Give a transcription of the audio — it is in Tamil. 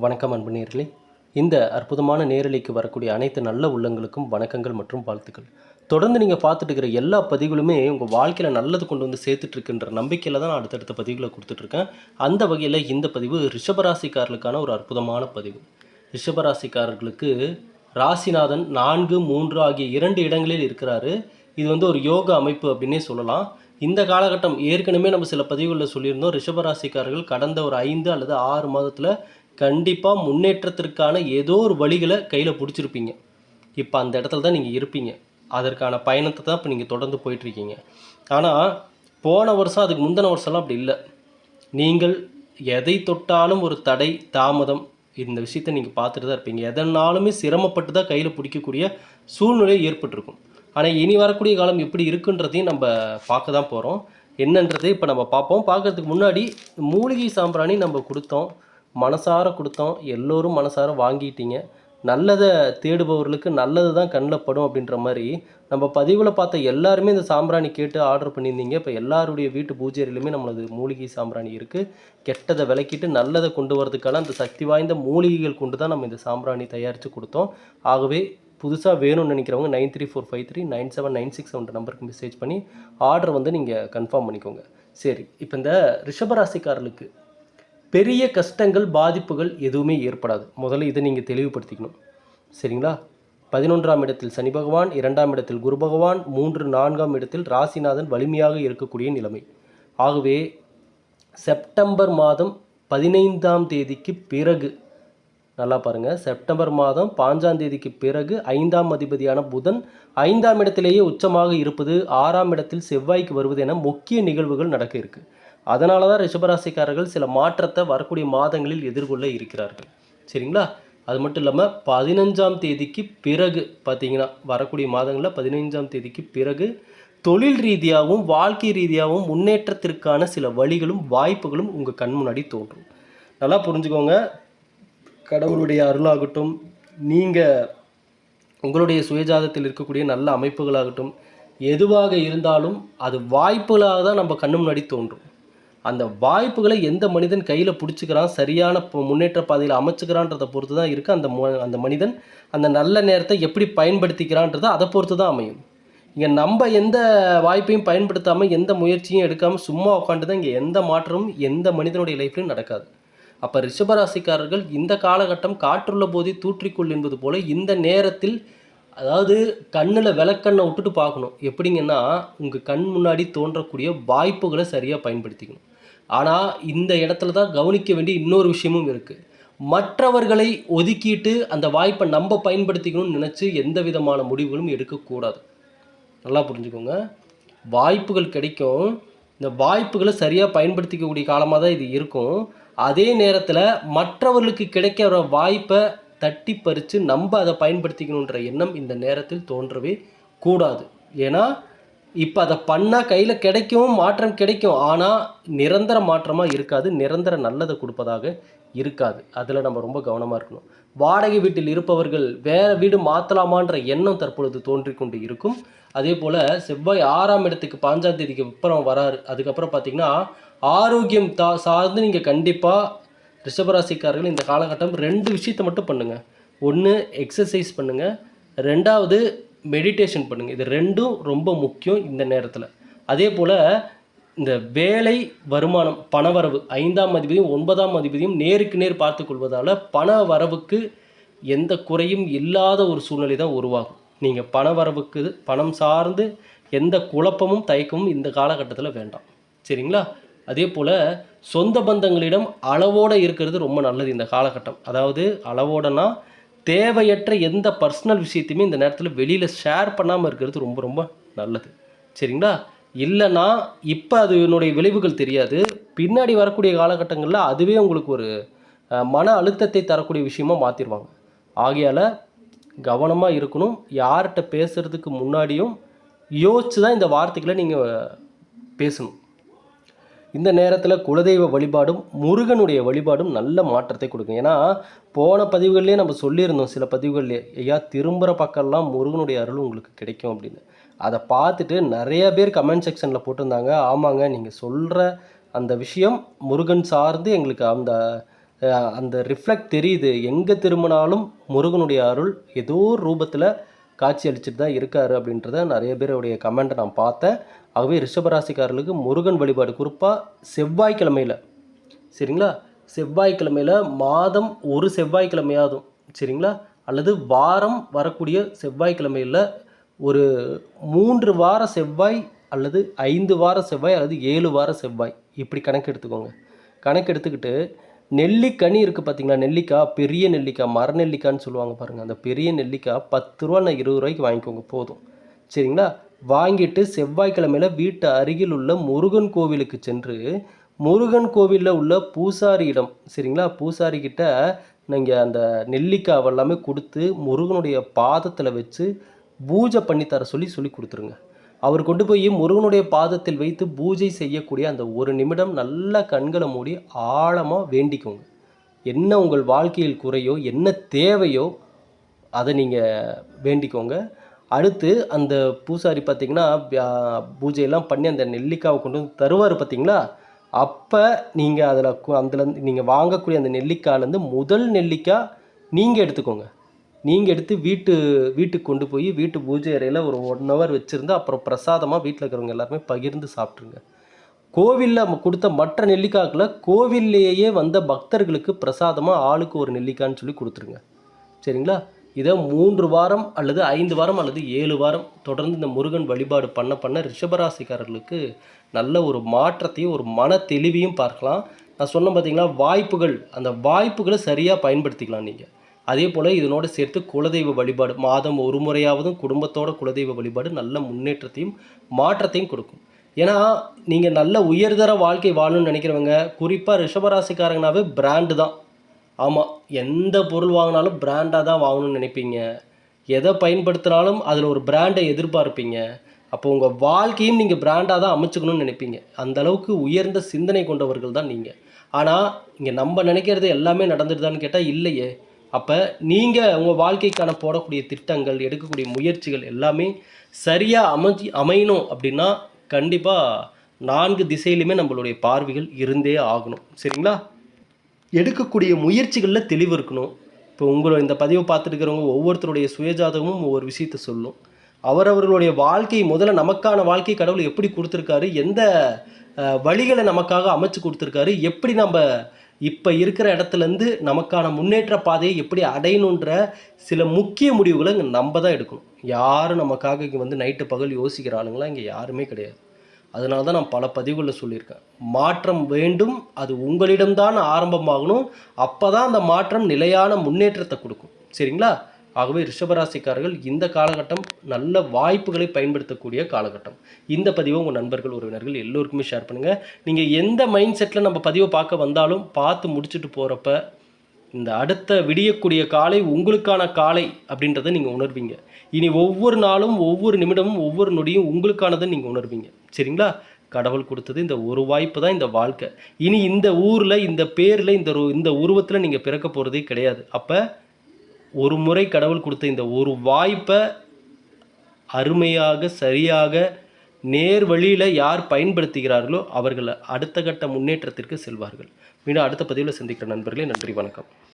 வணக்கம் அன்பு நேர்களே. இந்த அற்புதமான நேரலைக்கு வரக்கூடிய அனைத்து நல்ல உள்ளங்களுக்கும் வணக்கங்கள் மற்றும் வாழ்த்துக்கள். தொடர்ந்து நீங்கள் பார்த்துட்டு இருக்கிற எல்லா பதிவுகளுமே உங்கள் வாழ்க்கையில் நல்லது கொண்டு வந்து சேர்த்துட்ருக்குன்ற நம்பிக்கையில் தான் நான் அடுத்தடுத்த பதிவுகளை கொடுத்துட்ருக்கேன் அந்த வகையில் இந்த பதிவு ரிஷபராசிக்காரர்களுக்கான ஒரு அற்புதமான பதிவு. ரிஷபராசிக்காரர்களுக்கு ராசிநாதன் நான்கு மூன்று ஆகிய இரண்டு இடங்களில் இருக்கிறாரு. இது வந்து ஒரு யோக அமைப்பு அப்படின்னே சொல்லலாம். இந்த காலகட்டம் ஏற்கனவே நம்ம சில பதிவுகளில் சொல்லியிருந்தோம். ரிஷபராசிக்காரர்கள் கடந்த ஒரு ஐந்து அல்லது ஆறு மாதத்தில் கண்டிப்பாக முன்னேற்றத்திற்கான ஏதோ ஒரு வழிகளை கையில் பிடிச்சிருப்பீங்க. இப்போ அந்த இடத்துல தான் நீங்கள் இருப்பீங்க. அதற்கான பயணத்தை தான் இப்போ நீங்கள் தொடர்ந்து போயிட்டுருக்கீங்க. ஆனால் போன வருஷம் அதுக்கு முந்தின வருஷம்லாம் அப்படி இல்லை. நீங்கள் எதை தொட்டாலும் ஒரு தடை தாமதம் இந்த விஷயத்தை நீங்கள் பார்த்துட்டு தான் இருப்பீங்க. எதனாலுமே சிரமப்பட்டு தான் கையில் பிடிக்கக்கூடிய சூழ்நிலை ஏற்பட்டிருக்கும். ஆனால் இனி வரக்கூடிய காலம் எப்படி இருக்குன்றதையும் நம்ம பார்க்க தான் போகிறோம் என்னன்றதை இப்போ நம்ம பார்ப்போம். பார்க்கறதுக்கு முன்னாடி மூலிகை சாம்பிராணி நம்ம கொடுத்தோம். மனசார கொடுத்தோம். எல்லோரும் மனசார வாங்கிட்டீங்க. நல்லதை தேடுபவர்களுக்கு நல்லது தான் கண்ணில் படும் அப்படின்ற மாதிரி நம்ம பதிவில் பார்த்த எல்லாருமே இந்த சாம்பிராணி கேட்டு ஆர்டர் பண்ணியிருந்தீங்க. இப்போ எல்லாருடைய வீட்டு பூஜையிலுமே நம்மளது மூலிகை சாம்பிராணி இருக்குது கெட்டதை விளக்கிட்டு நல்லதை கொண்டு வரதுக்கான அந்த சக்தி வாய்ந்த மூலிகைகள் கொண்டு தான் நம்ம இந்த சாம்பிராணி தயாரித்து கொடுத்தோம். ஆகவே புதுசாக வேணும்னு நினைக்கிறவங்க nine three four five three nine seven nine six seven நம்பருக்கு மெசேஜ் பண்ணி ஆர்டர் வந்து நீங்கள் கன்ஃபார்ம் பண்ணிக்கோங்க. சரி இப்போ இந்த ரிஷபராசிக்காரர்களுக்கு பெரிய கஷ்டங்கள் பாதிப்புகள் எதுவுமே ஏற்படாது. முதல்ல இதை நீங்கள் தெளிவுபடுத்திக்கணும். சரிங்களா? பதினொன்றாம் இடத்தில் சனி பகவான் இரண்டாம் இடத்தில் குரு பகவான் மூன்று நான்காம் இடத்தில் ராசிநாதன் வலிமையாக இருக்கக்கூடிய நிலைமை. ஆகவே செப்டம்பர் மாதம் பதினைந்தாம் தேதிக்கு பிறகு நல்லா பாருங்கள் செப்டம்பர் மாதம் பாஞ்சாம் தேதிக்கு பிறகு ஐந்தாம் அதிபதியான புதன் ஐந்தாம் இடத்திலேயே உச்சமாக இருப்பது ஆறாம் இடத்தில் செவ்வாய்க்கு வருவது என முக்கிய நிகழ்வுகள் நடக்க இருக்கு. அதனால தான் ரிஷபராசிக்காரர்கள் சில மாற்றத்தை வரக்கூடிய மாதங்களில் எதிர்கொள்ள இருக்கிறார்கள். சரிங்களா? அது மட்டும் இல்லாமல் பதினஞ்சாம் தேதிக்கு பிறகு பார்த்தீங்கன்னா வரக்கூடிய மாதங்களில் பதினைஞ்சாம் தேதிக்கு பிறகு தொழில் ரீதியாகவும் வாழ்க்கை ரீதியாகவும் முன்னேற்றத்திற்கான சில வழிகளும் வாய்ப்புகளும் உங்கள் கண் முன்னாடி தோன்றும். நல்லா புரிஞ்சுக்கோங்க. கடவுளுடைய அருளாகட்டும் நீங்கள் உங்களுடைய சுயஜாதத்தில் இருக்கக்கூடிய நல்ல அமைப்புகளாகட்டும் எதுவாக இருந்தாலும் அது வாய்ப்புகளாக தான் நம்ம கண்ணு முன்னாடி தோன்றும். அந்த வாய்ப்புகளை எந்த மனிதன் கையில் பிடிச்சிக்கிறான் சரியான முன்னேற்ற பாதையில் அமைச்சுக்கிறான்றதை பொறுத்து தான் இருக்குது அந்த அந்த மனிதன் அந்த நல்ல நேரத்தை எப்படி பயன்படுத்திக்கிறான்றதை அதை பொறுத்து தான் அமையும். இங்கே நம்ம எந்த வாய்ப்பையும் பயன்படுத்தாமல் எந்த முயற்சியும் எடுக்காமல் சும்மா உட்காந்து தான் இங்கே எந்த மாற்றமும் எந்த மனிதனுடைய லைஃப்லையும் நடக்காது. அப்போ ரிஷபராசிக்காரர்கள் இந்த காலகட்டம் காற்றுள்ள போதே தூற்றிக்கொள் என்பது போல இந்த நேரத்தில் அதாவது கண்ணில் விளக்கண்ணை விட்டுட்டு பார்க்கணும். எப்படிங்கன்னா உங்கள் கண் முன்னாடி தோன்றக்கூடிய வாய்ப்புகளை சரியாக பயன்படுத்திக்கணும். ஆனால் இந்த இடத்துல தான் கவனிக்க வேண்டிய இன்னொரு விஷயமும் இருக்குது மற்றவர்களை ஒதுக்கிட்டு அந்த வாய்ப்பை நம்ம பயன்படுத்திக்கணும்னு நினச்சி எந்த விதமான முடிவுகளும் எடுக்கக்கூடாது நல்லா புரிஞ்சுக்கோங்க. வாய்ப்புகள் கிடைக்கும். இந்த வாய்ப்புகளை சரியாக பயன்படுத்திக்கக்கூடிய காலமாக தான் இது இருக்கும். அதே நேரத்தில் மற்றவர்களுக்கு கிடைக்கிற வாய்ப்பை தட்டி பறித்து நம்ம அதை பயன்படுத்திக்கணுன்ற எண்ணம் இந்த நேரத்தில் தோன்றவே கூடாது. ஏன்னா இப்போ அதை பண்ணால் கையில் கிடைக்கும் மாற்றம் கிடைக்கும். ஆனால் நிரந்தர மாற்றமாக இருக்காது. நிரந்தர நல்லதை கொடுப்பதாக இருக்காது. அதில் நம்ம ரொம்ப கவனமாக இருக்கணும். வாடகை வீட்டில் இருப்பவர்கள் வேறு வீடு மாற்றலாமான்ற எண்ணம் தற்பொழுது தோன்றி கொண்டு இருக்கும். அதே போல் செவ்வாய் ஆறாம் இடத்துக்கு பாஞ்சாம் தேதிக்கு அப்புறம் வராரு. அதுக்கப்புறம் பார்த்தீங்கன்னா ஆரோக்கியம் தா சார்ந்து நீங்கள் கண்டிப்பாக ரிஷபராசிக்காரர்கள் இந்த காலகட்டம் ரெண்டு விஷயத்தை மட்டும் பண்ணுங்கள் ஒன்று எக்ஸசைஸ் பண்ணுங்கள் ரெண்டாவது மெடிடேஷன் பண்ணுங்கள் இது ரெண்டும் ரொம்ப முக்கியம் இந்த நேரத்தில். அதே போல் இந்த வேலை வருமானம் பணவரவு ஐந்தாம் அதிபதியும் ஒன்பதாம் அதிபதியும் நேருக்கு நேர் பார்த்து கொள்வதால் பண வரவுக்கு எந்த குறையும் இல்லாத ஒரு சூழ்நிலை தான் உருவாகும். நீங்கள் பண வரவுக்கு பணம் சார்ந்து எந்த குழப்பமும் தயக்கமும் இந்த காலகட்டத்தில் வேண்டாம். சரிங்களா? அதே போல் சொந்த பந்தங்களிடம் அளவோடு இருக்கிறது ரொம்ப நல்லது இந்த காலகட்டம். அதாவது அளவோடனா தேவையற்ற எந்த பர்சனல் விஷயத்தையுமே இந்த நேரத்தில் வெளியில் ஷேர் பண்ணாமல் இருக்கிறது ரொம்ப ரொம்ப நல்லது. சரிங்களா? இல்லைன்னா இப்போ அது என்னுடைய விளைவுகள் தெரியாது. பின்னாடி வரக்கூடிய காலகட்டங்களில் அதுவே உங்களுக்கு ஒரு மன அழுத்தத்தை தரக்கூடிய விஷயமா மாற்றிடுவாங்க ஆகையால் கவனமாக இருக்கணும். யார்கிட்ட பேசுகிறதுக்கு முன்னாடியும் யோசிச்சு தான் இந்த வார்த்தைகளை நீங்கள் பேசணும். இந்த நேரத்தில் குலதெய்வ வழிபாடும் முருகனுடைய வழிபாடும் நல்ல மாற்றத்தை கொடுக்கும். ஏன்னா போன பதிவுகள்லேயே நம்ம சொல்லியிருந்தோம் சில பதிவுகள்லேயே ஐயா திரும்புகிற பக்கம்லாம் முருகனுடைய அருள் உங்களுக்கு கிடைக்கும் அப்படின்னு. அதை பார்த்துட்டு நிறைய பேர் கமெண்ட் செக்ஷனில் போட்டிருந்தாங்க. ஆமாங்க நீங்கள் சொல்கிற அந்த விஷயம் முருகன் சார்ந்து எங்களுக்கு அந்த அந்த ரிஃப்ளெக்ட் தெரியுது. எங்கே திரும்பினாலும் முருகனுடைய அருள் ஏதோ ஒரு ரூபத்தில் காட்சி அளிச்சுட்டு தான் இருக்காரு அப்படின்றத நிறைய பேருடைய கமெண்ட்டை நான் பார்த்தேன். ஆகவே ரிஷபராசிக்காரர்களுக்கு முருகன் வழிபாடு குறிப்பாக செவ்வாய்க்கிழமையில். சரிங்களா? செவ்வாய்க்கிழமையில் மாதம் ஒரு செவ்வாய்க்கிழமையாதும் சரிங்களா? அல்லது வாரம் வரக்கூடிய செவ்வாய்க்கிழமையில் ஒரு மூன்று வார செவ்வாய் அல்லது ஐந்து வார செவ்வாய் அல்லது ஏழு வார செவ்வாய். இப்படி கணக்கு எடுத்துக்கோங்க கணக்கு எடுத்துக்கிட்டு நெல்லிக்கனி இருக்குது பார்த்தீங்களா நெல்லிக்காய் பெரிய நெல்லிக்காய் மர நெல்லிக்காய்ன்னு சொல்லுவாங்க பாருங்கள் அந்த பெரிய நெல்லிக்காய் பத்து ரூபா நான் இருபது ரூபாய்க்கு வாங்கிக்கோங்க போதும். சரிங்களா? வாங்கிட்டு செவ்வாய்க்கிழமையில் வீட்டு அருகில் உள்ள முருகன் கோவிலுக்கு சென்று முருகன் கோவிலில் உள்ள பூசாரியிடம் சரிங்களா? பூசாரிக்கிட்ட நீங்கள் அந்த நெல்லிக்காய் எல்லாமே கொடுத்து முருகனுடைய பாதத்தில் வச்சு பூஜை பண்ணி தர சொல்லி சொல்லி கொடுத்துருங்க. அவர் கொண்டு போய் முருகனுடைய பாதத்தில் வைத்து பூஜை செய்யக்கூடிய அந்த ஒரு நிமிடம் நல்ல கண்களை மூடி ஆழமாக வேண்டிக்கோங்க. என்ன உங்கள் வாழ்க்கையில் குறையோ என்ன தேவையோ அதை நீங்கள் வேண்டிக்கோங்க. அடுத்து அந்த பூசாரி பார்த்தீங்கன்னா பூஜையெல்லாம் பண்ணி அந்த நெல்லிக்காவை கொண்டு வந்து தருவார் பார்த்திங்களா அப்போ நீங்கள் அதில் அதில் நீங்கள் வாங்கக்கூடிய அந்த நெல்லிக்காயிலேருந்து முதல் நெல்லிக்காய் நீங்கள் எடுத்துக்கோங்க. நீங்கள் எடுத்து வீட்டு வீட்டுக்கு கொண்டு போய் வீட்டு பூஜை அறையில் ஒரு ஒன் ஹவர் வச்சுருந்து அப்புறம் பிரசாதமாக வீட்டில் இருக்கிறவங்க எல்லாருமே பகிர்ந்து சாப்பிட்ருங்க கோவிலில் நம்ம கொடுத்த மற்ற நெல்லிக்காய்களை கோவில்லையே வந்த பக்தர்களுக்கு பிரசாதமாக ஆளுக்கு ஒரு நெல்லிக்காய்ன்னு சொல்லி கொடுத்துருங்க. சரிங்களா? இதை மூன்று வாரம் அல்லது ஐந்து வாரம் அல்லது ஏழு வாரம் தொடர்ந்து இந்த முருகன் வழிபாடு பண்ண பண்ண ரிஷபராசிக்காரர்களுக்கு நல்ல ஒரு மாற்றத்தையும் ஒரு மன தெளிவையும் பார்க்கலாம். நான் சொன்ன பார்த்தீங்களா வாய்ப்புகள் அந்த வாய்ப்புகளை சரியாக பயன்படுத்திக்கலாம் நீங்கள் அதே போல் இதனோடு சேர்த்து குலதெய்வ வழிபாடு மாதம் ஒரு முறையாவதும் குடும்பத்தோட குலதெய்வ வழிபாடு நல்ல முன்னேற்றத்தையும் மாற்றத்தையும் கொடுக்கும். ஏன்னா நீங்கள் நல்ல உயர்தர வாழ்க்கை வாழணும்னு நினைக்கிறவங்க குறிப்பாக ரிஷபராசிக்காரங்கனாவே பிராண்டு தான். ஆமாம் எந்த பொருள் வாங்கினாலும் பிராண்டாக தான் வாங்கணும்னு நினைப்பீங்க. எதை பயன்படுத்தினாலும் அதில் ஒரு பிராண்டை எதிர்பார்ப்பீங்க. அப்போ உங்கள் வாழ்க்கையும் நீங்கள் பிராண்டாக தான் அமைச்சுக்கணும்னு நினைப்பீங்க. அந்த அளவுக்கு உயர்ந்த சிந்தனை கொண்டவர்கள் தான் நீங்கள் ஆனால் இங்கே நம்ம நினைக்கிறது எல்லாமே நடந்துடுதான்னு கேட்டால் இல்லையே. அப்போ நீங்கள் உங்கள் வாழ்க்கைக்கான போடக்கூடிய திட்டங்கள் எடுக்கக்கூடிய முயற்சிகள் எல்லாமே சரியாக அமைஞ்சி அமையணும் அப்படின்னா கண்டிப்பாக நான்கு திசையிலுமே நம்மளுடைய பார்வைகள் இருந்தே ஆகணும். சரிங்களா? எடுக்கக்கூடிய முயற்சிகளில் தெளிவு இருக்கணும். இப்போ உங்களை இந்த பதிவை பார்த்துருக்கிறவங்க ஒவ்வொருத்தருடைய சுயஜாதகமும் ஒவ்வொரு விஷயத்த சொல்லும் அவரவர்களுடைய வாழ்க்கை முதல்ல நமக்கான வாழ்க்கை கடவுள் எப்படி கொடுத்துருக்காரு எந்த வழிகளை நமக்காக அமைச்சு கொடுத்துருக்காரு எப்படி நம்ம இப்போ இருக்கிற இடத்துலேருந்து நமக்கான முன்னேற்ற பாதையை எப்படி அடையணுன்ற சில முக்கிய முடிவுகளை இங்கே நம்ம தான் எடுக்கணும். யாரும் நமக்காக இங்கே வந்து நைட்டு பகல் யோசிக்கிற ஆளுங்களாம் இங்கே யாருமே கிடையாது. அதனால தான் நான் பல பதிவுகளில் சொல்லியிருக்கேன். மாற்றம் வேண்டும் அது உங்களிடம்தான் ஆரம்பமாகணும். அப்போ தான் அந்த மாற்றம் நிலையான முன்னேற்றத்தை கொடுக்கும். சரிங்களா? ஆகவே ரிஷபராசிக்காரர்கள் இந்த காலகட்டம் நல்ல வாய்ப்புகளை பயன்படுத்தக்கூடிய காலகட்டம். இந்த பதிவை உங்கள் நண்பர்கள் உறவினர்கள் எல்லோருக்குமே ஷேர் பண்ணுங்கள் நீங்கள் எந்த மைண்ட் செட்டில் நம்ம பதிவை பார்க்க வந்தாலும் பார்த்து முடிச்சுட்டு போகிறப்ப இந்த அடுத்த விடியக்கூடிய காலை உங்களுக்கான காலை அப்படின்றத நீங்கள் உணர்வீங்க. இனி ஒவ்வொரு நாளும் ஒவ்வொரு நிமிடமும் ஒவ்வொரு நொடியும் உங்களுக்கானதை நீங்கள் உணர்வீங்க. சரிங்களா? கடவுள் கொடுத்தது இந்த ஒரு வாய்ப்பு தான் இந்த வாழ்க்கை. இனி இந்த ஊரில் இந்த பேரில் இந்த இந்த உருவத்தில் நீங்கள் பிறக்க போகிறதே கிடையாது. அப்போ ஒரு முறை கடவுள் கொடுத்த இந்த ஒரு வாய்ப்பை அருமையாக சரியாக நேர் வழியில் யார் பயன்படுத்துகிறார்களோ அவர்கள் அடுத்த கட்ட முன்னேற்றத்திற்கு செல்வார்கள். மீண்டும் அடுத்த பதிவில் சந்திக்கிற நண்பர்களே நன்றி வணக்கம்.